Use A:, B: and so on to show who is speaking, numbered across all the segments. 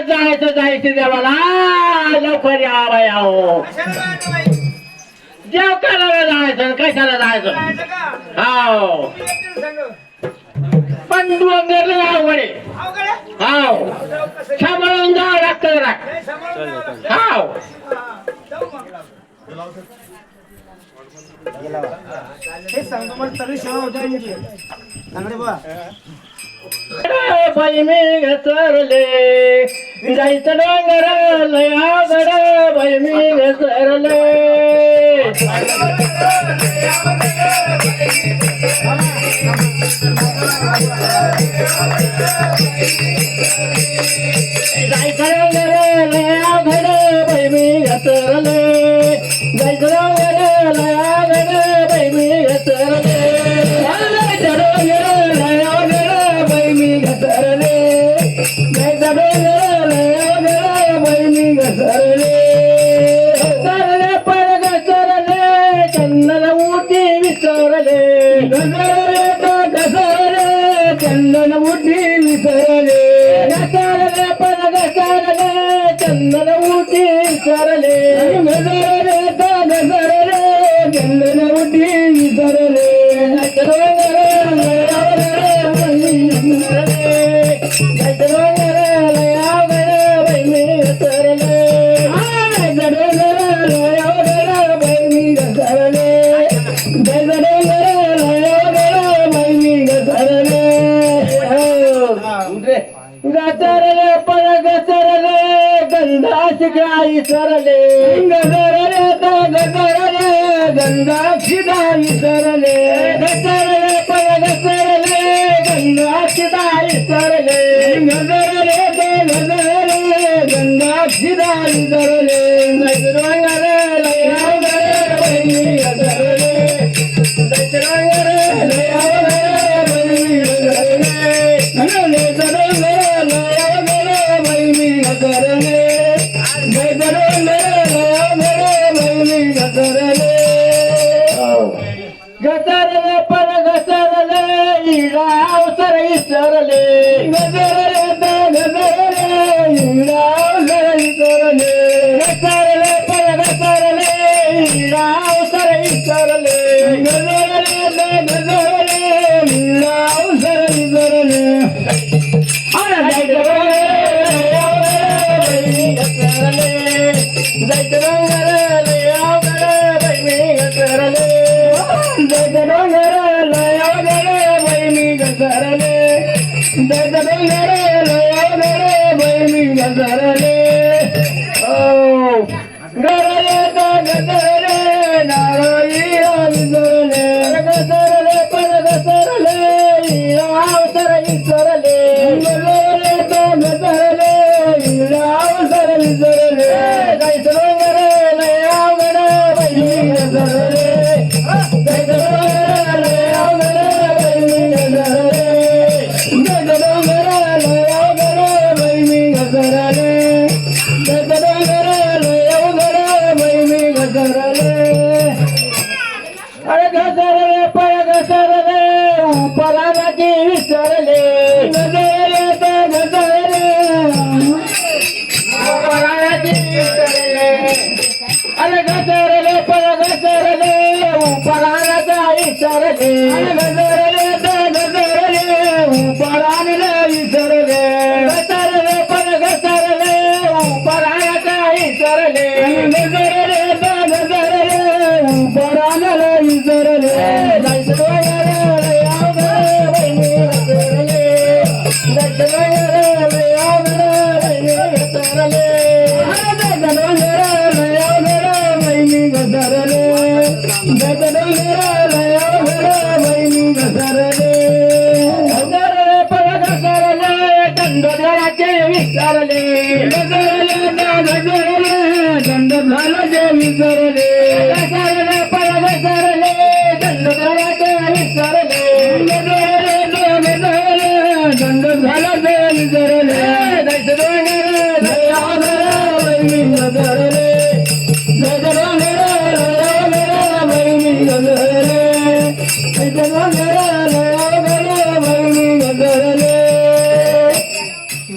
A: परत जायचं जायचं देवाला. लवकर या बाया हो देव करायला जायचं कशाला जायचं? हाव. पंडू डोंगरला अवघड आहे. हाव. सांभाळून जावं लागतं
B: राख
A: हाव.
B: हे सांगतो मला सगळी सेवा होत्या
A: बाई मी घसरले. जायचं डोंगर लयागड भैमी घसरले Thank गंगाच गाई सरले. गजरले गजरले गंगाची गाई सरले. गजरले पग सरले गंगाची गाई सरले. गजरले गजरले गंगाची गाई सरले. गजरंगले తరలే Thank you. దరే దరే భయమి గదరే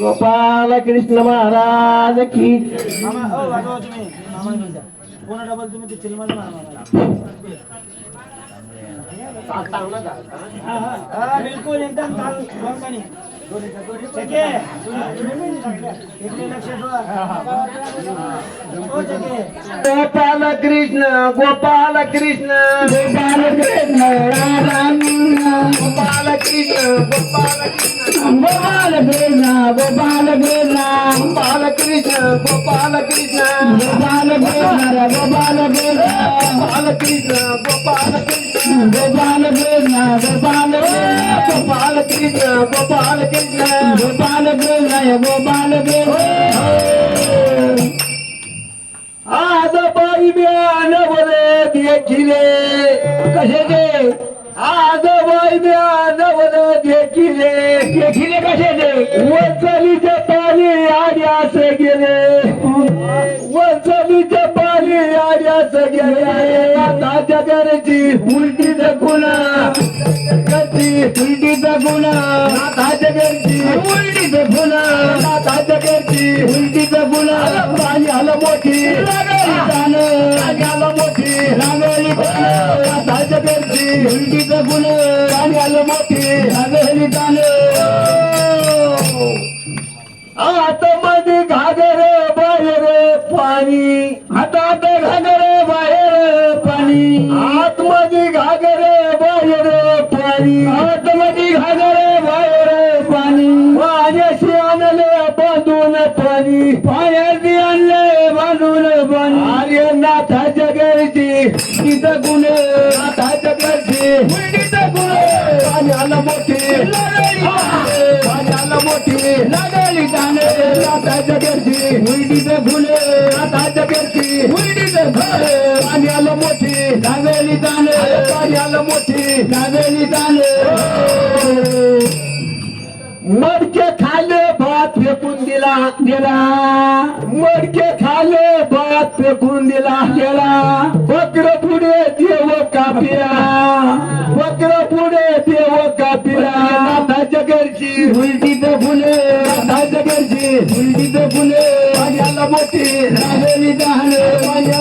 A: गोपाल कृष्ण महाराज की
B: बिलकुल एकदम
A: गोपाल कृष्ण गोपाल कृष्ण. गोपाल कृष्ण. गोपाल कृष्ण गोपाल गोपाल कृष्ण गोपाल कृष्ण गोपाल कृष्ण गोपाल कृष्ण गोपाल गोपाल कृष्ण आज बाई ब्यान बरे देखिले कसे दे आज बाई ब्यान बरे देखिले देखिले कसे दे वचलीचे पाणी आड्यास गेले. आता करायची उलटी गुन्हा. उलटी गुन्हा. आता करायची उलटीचा गुन्हा. आता करायची उलटी गुन्हा. पाणी आलं मोठी. आलं मोठी. रांगोळी आता करायची उलटीचा गुन्हा. पाणी आलं मोठी. रांगोळी आता मध्ये घागर बाहेर पाणी. आता आता घागर. पारी आतमध्ये घागरे बाहेर पाणी. आतमध्ये घागरे बाहेर पाणी. पाण्याशी आणले बांधून पाणी. पाण्याशी आणले बांधून पाणी. आर्य नाथा जगरची तिथं गुण नाथा जगरची गुण पाण्याला मोठी. पाण्याला मोठी. लागली जाणे नाथा जगरची मुलगीचं गुण नाथा जगरची आलं मोठी दावेली दान पाणी आलं मोठी दावेली दान मडके खाले भात फेकून दिला गेला मडके खाले भात फेकून दिला गेला बकर पुढे देव कापिला. बकर पुढे देव कापिला. नाथाच्या घरची उलटीच फुले नाथाच्या घरची उलटीच फुले पाण्याला मोठी नागेली दान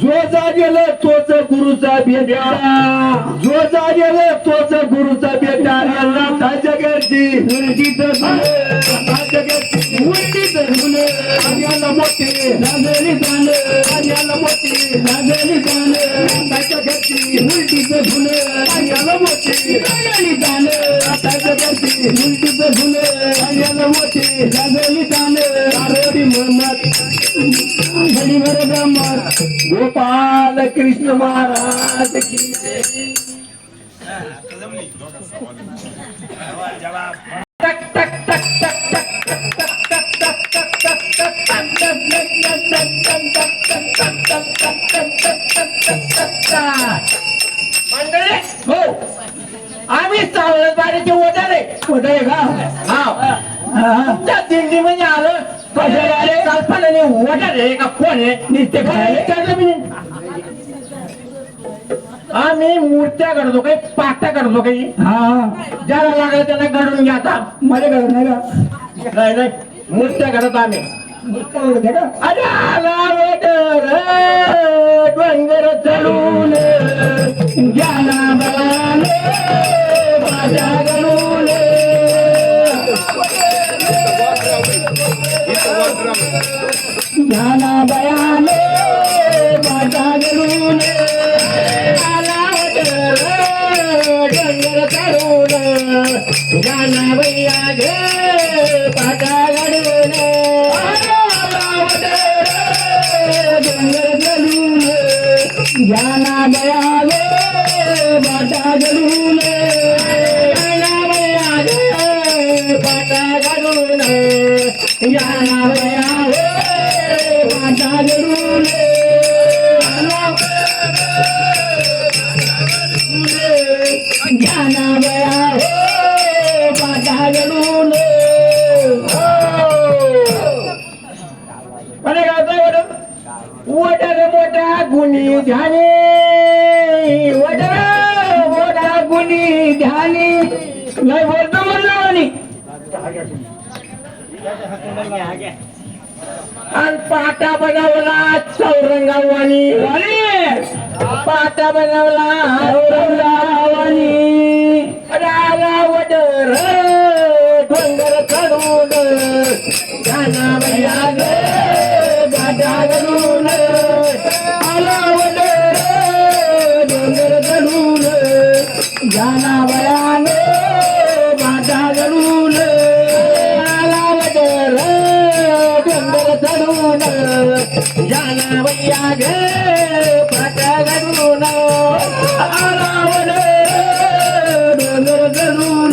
A: जो जागेल तोच गुरुचा बेटा. जो जागेल तोच गुरुचा बेटा. यांना ताज्या घरची उलटीत ताज्या घरची उलटीत मुले याला मोठे लाजली झाले याला मोठे लाजली झाले ताज्या घरची उलटीत मुले याला मोठे लाजली झाले ताज्या घरची उलटीत मुले याला मोठे लाजली झाले आरोडी मनात. घडीवर ब्रह्मा गोपाल कृष्ण महाराज की टक टक टक टक मंडळी हो आम्ही सावळबाडीचे ओढारे ओढारे का हा त्या दिंडी म्हणजे आलं कशाला का कोण आहे मी आम्ही मूर्त्या करतो काही पाट्या करतो काही हा ज्याला लागलं त्यांना घडून घ्या आता मला घडून नाही का नाही नाही मूर्त्या करत आम्ही अरे आला डोंगर चढून ज्ञाना माझ्या गणून पाटावरून यावया हो पाटावरून
C: ज्ञानावया हो पाटावरून अरे गावता बरं वटर मोठा गुणी ध्यानी. वटर मोठा गुणी ध्यानी नाही बोलतो म्हणलं म्हणी पाटा बनवला चौरंगावानी. पाटा बनवला चौरंगावानी. राला वडर डोंगर चढून गाणा बया ग गाडा घडून आला वडर डोंगर चढून गाणा बयान जाना भैया ग पाटा घडून आरावण डोंगर चढून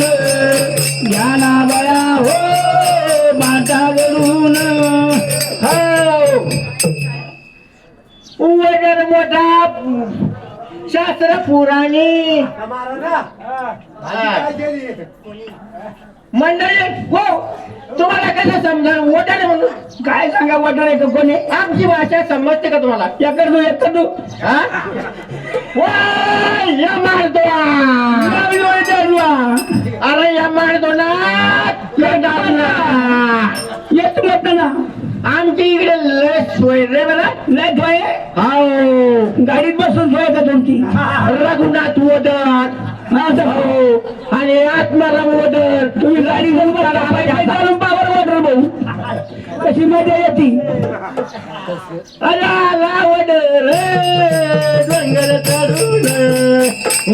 C: जाना हो पाटा घडून हो. वजन मोठा शास्त्र पुराणी. मंडळी हो तुम्हाला कसं समजा वटाणे म्हणून काय सांगा वटाणे का कोणी? आमची भाषा समजते का तुम्हाला? एकर दू हा? वाय, या मारतो अरे या मारतो ना या. येत ना. आमची इकडे लय सोय रे बरं. लय सोय? हो. गाडीत बसून सोय का तुमची? रघुनाथ आणि आत्माराम वदर तुम्ही गाडी घेऊन चालून पावर भाऊ. कशी मजा येते. वदर डोंगर चढून.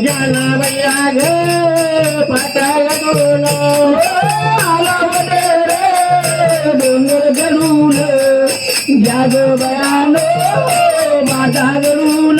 C: जाना भैया ग पाटा आला वदर डोंगर चढून जाग बयान माता गडून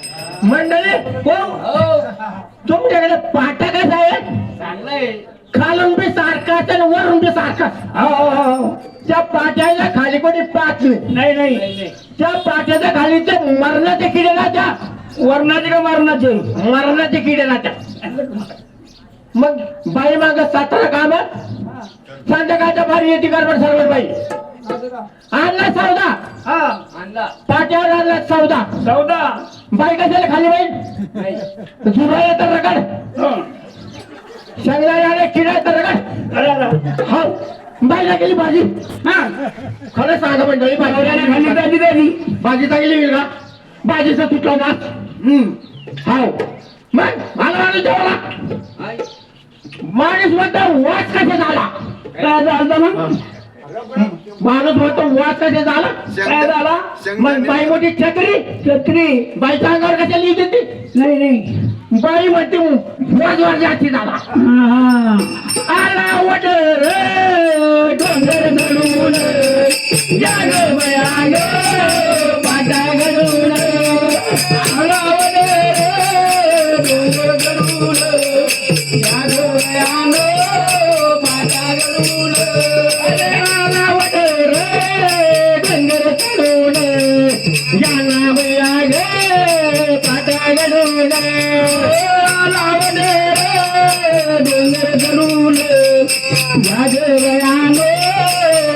C: मंडळी हो. तुमच्याकडे पाटा कसा आहे खालून बी सारखाच आणि वरून बी सारखाच हो, त्या पाट्याच्या खाली कोणी पाच नाही नाही. त्या पाट्याच्या खाली ते मरणाचे किडे ना त्या. वरणाचे का मरणाचे? मरणाचे किडे ना त्या. मग बाई माग सातारा काम संध्याकाळच्या फारी येते गडबड सर्व बाई. आणला सौदा. पाट्यावर आणला सौदा. सौदा. बाई कशाला खाली बाई? जुरा येतं रगड. शंगला आले किडा येतं रगड. हो. बाईला गेली भाजी. हा. खरं सांगा मंडळी भाजी खाली भाजी दिली भाजी चांगली गेली का? भाजीचा तुटला मास. हम्म. हो. मग मला माणूस जेवला माणूस म्हणतो वाच कसे झाला? काय झालं मग? माणूस म्हणतो वाच कसे झाला काय झाला? मग बाई मोठी छत्री छत्री बाईच्या अंगावर कशा लिहित होती? नाही नाही. बाई म्हणते वाजवर जाती झाला. आला वडर डोंगर घडून जाग बया ग.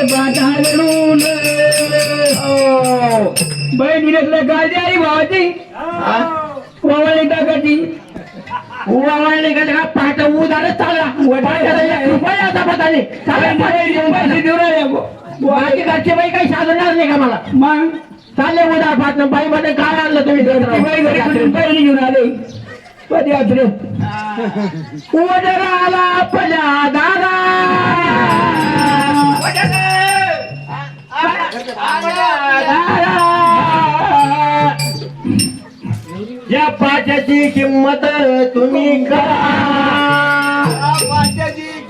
C: पाटा घडून बहीण विनसला गाडी आई भावाची. वावळी टाकायची. वावळी का पाठ उदारच चालला रुपयाचा पता नाही पैसे देऊ राहिले माझी घरचे बाई काही साधणार नाही का मला? मग? चालले उदार पाठ बाई मध्ये काय आणलं तुम्ही बाई घरी पहिली घेऊन आले. पदयात्रेत उदर आला पल्या दादा. या पाट्याची किंमत तुम्ही करा.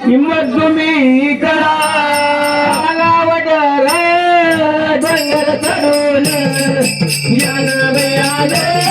C: किंमत तुम्ही करा. यानं बयाने